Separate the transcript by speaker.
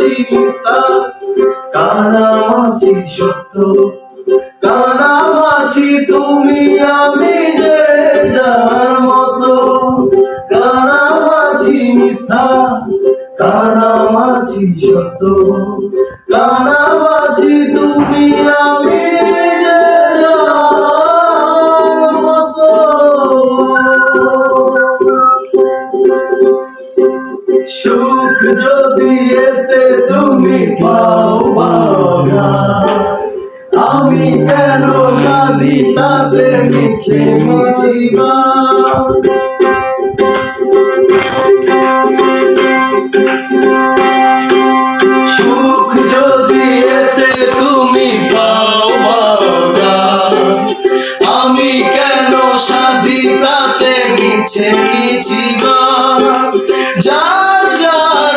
Speaker 1: কানামাছি মিথ্যা কানামাছি সত্য কানামাছি তুমি আমি যে যার মতো কানামাছি মিথ্যা কানামাছি সত্য কানামাছি তুমি আমি যার মতো সুখ যদি এতে তুমি পাও বাবা আমি কেন সাদি তাতে মিছে মিছিবা সুখ যদি এতে তুমি পাও বাবা আমি কেন সাদি তাতে মিছে মিছিবা যার যায়।